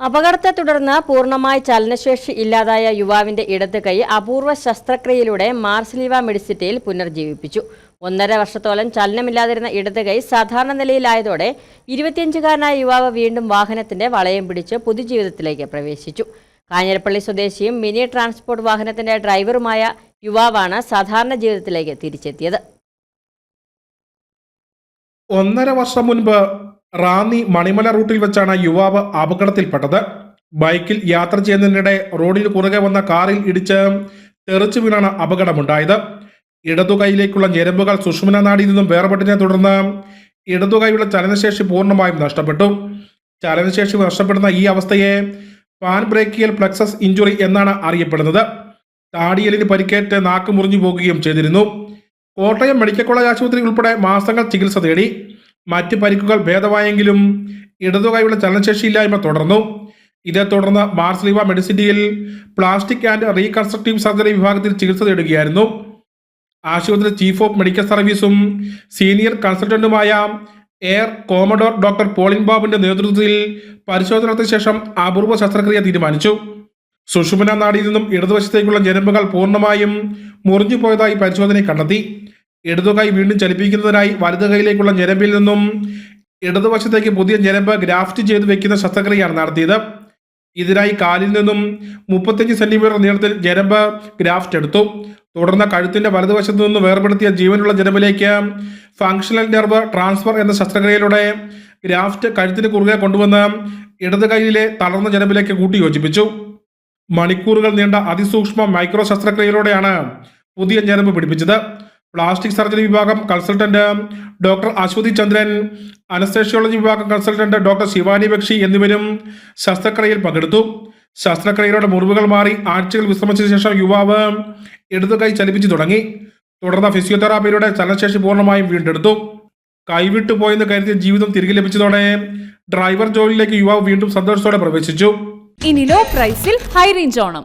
അപകടത്തെ തുടർന്ന് പൂർണമായി ചലനശേഷി ഇല്ലാതായ യുവാവിന്റെ ഇടത് കൈ അപൂർവ ശസ്ത്രക്രിയയിലൂടെ മാർസ്ലീവ മെഡിസിറ്റിയിൽ പുനർജീവിപ്പിച്ചു. ഒന്നര വർഷത്തോളം ചലനമില്ലാതിരുന്ന ഇടത് കൈ സാധാരണ നിലയിലായതോടെ ഇരുപത്തിയഞ്ചുകാരനായ യുവാവ് വീണ്ടും വാഹനത്തിന്റെ വളയം പിടിച്ച് പൊതുജീവിതത്തിലേക്ക് പ്രവേശിച്ചു. കാഞ്ഞിരപ്പള്ളി സ്വദേശിയും മിനി ട്രാൻസ്പോർട്ട് വാഹനത്തിന്റെ ഡ്രൈവറുമായ യുവാവാണ് സാധാരണ ജീവിതത്തിലേക്ക് തിരിച്ചെത്തിയത്. ഒന്നര വർഷം മുൻപ് റാന്നി മണിമല റൂട്ടിൽ വെച്ചാണ് യുവാവ് അപകടത്തിൽപ്പെട്ടത്. ബൈക്കിൽ യാത്ര ചെയ്യുന്നതിനിടെ റോഡിൽ കുറുകെ വന്ന കാറിൽ ഇടിച്ച് തെറിച്ചു വീണാണ് അപകടമുണ്ടായത്. ഇടതുകൈയിലേക്കുള്ള ഞെരമ്പുകൾ സുഷുമ്ന നാടിയിൽ നിന്നും വേർപെട്ടതിനെ തുടർന്ന് ഇടതുകൈയുടെ ചലനശേഷി പൂർണമായും നഷ്ടപ്പെട്ടു. ചലനശേഷി നഷ്ടപ്പെടുന്ന ഈ അവസ്ഥയെ പാൻ ബ്രേക്കിയൽ പ്ലക്സസ് ഇഞ്ചുറി എന്നാണ് അറിയപ്പെടുന്നത്. താടിയലിന് പരിക്കേറ്റ് നാക്ക് മുറിഞ്ഞു പോകുകയും ചെയ്തിരുന്നു. കോട്ടയം മെഡിക്കൽ കോളേജ് ആശുപത്രി ഉൾപ്പെടെ മാസങ്ങൾ ചികിത്സ തേടി. മറ്റ് പരിക്കുകൾ ഭേദമായെങ്കിലും ഇടതുകൈയുടെ ചലനശേഷിയില്ലായ്മ തുടർന്നു. ഇതേ തുടർന്ന് മാർസ്ലീവ മെഡിസിറ്റിയിൽ പ്ലാസ്റ്റിക് ആൻഡ് റീകൺസ്ട്രക്റ്റീവ് സർജറി വിഭാഗത്തിൽ ചികിത്സ തേടുകയായിരുന്നു. ആശുപത്രി ചീഫ് ഓഫ് മെഡിക്കൽ സർവീസും സീനിയർ കൺസൾട്ടന്റുമായ എയർ കോമഡോർ ഡോക്ടർ പോളിൻ ബാബുവിന്റെ നേതൃത്വത്തിൽ പരിശോധന ശേഷം അപൂർവ ശസ്ത്രക്രിയ തീരുമാനിച്ചു. സുഷുമന നാടിയിൽ നിന്നും ഇടതുവശത്തേക്കുള്ള ഞരമ്പുകൾ പൂർണമായും മുറിഞ്ഞു പോയതായി പരിശോധനയിൽ കണ്ടെത്തി. ഇടതുകൈ വീണ്ടും ചലിപ്പിക്കുന്നതിനായി വലതു കൈയിലേക്കുള്ള ഞരമ്പിൽ നിന്നും ഇടതുവശത്തേക്ക് പുതിയ ഞരമ്പ് ഗ്രാഫ്റ്റ് ചെയ്ത് വെക്കുന്ന ശസ്ത്രക്രിയയാണ് നടത്തിയത്. ഇതിനായി കാലിൽ നിന്നും മുപ്പത്തഞ്ച് സെന്റിമീറ്റർ നീളത്തിൽ ഞരമ്പ് ഗ്രാഫ്റ്റ് എടുത്തു. തുടർന്ന് കഴുത്തിന്റെ വലതുവശത്തു നിന്ന് വേർപെടുത്തിയ ജീവനുള്ള ഞരമ്പിലേക്ക് ഫങ്ഷണൽ നെർവ് ട്രാൻസ്ഫർ എന്ന ശസ്ത്രക്രിയയിലൂടെ ഗ്രാഫ്റ്റ് കഴുത്തിന് കുറുകെ കൊണ്ടുവന്ന് ഇടത് കൈയിലെ തളർന്ന ഞരമ്പിലേക്ക് കൂട്ടി യോജിപ്പിച്ചു മണിക്കൂറുകൾ നീണ്ട അതിസൂക്ഷ്മ മൈക്രോ ശസ്ത്രക്രിയയിലൂടെയാണ് പുതിയ ഞരമ്പ് പിടിപ്പിച്ചത്. പ്ലാസ്റ്റിക് സർജറി വിഭാഗം consultant doctor Aswathi Chandran anaesthesiology വിഭാഗം കൺസൾട്ടന്റ് ഡോക്ടർ ശിവാനി ബക്ഷി എന്നിവരും ശസ്ത്രക്രിയയിൽ പങ്കെടുത്തു. ശസ്ത്രക്രിയയുടെ മുറിവുകൾ മാറി ആഴ്ചകൾ വിശ്രമിച്ചതിനു ശേഷം യുവാവ് ഇടതുകൈ ചലിപ്പിച്ചു തുടങ്ങി. തുടർന്ന് ഫിസിയോതെറാപ്പിയിലൂടെ ചലനശേഷി പൂർണമായും വീണ്ടെടുത്തു. കൈവിട്ടു പോയെന്ന് കരുതിയ ജീവിതം തിരികെ ലഭിച്ചതോടെ ഡ്രൈവർ ജോലിയിലേക്ക് യുവാവ് വീണ്ടും സന്തോഷത്തോടെ പ്രവേശിച്ചു. ഇനി ലോ പ്രൈസിൽ ഹൈ റേഞ്ച് ഓണം.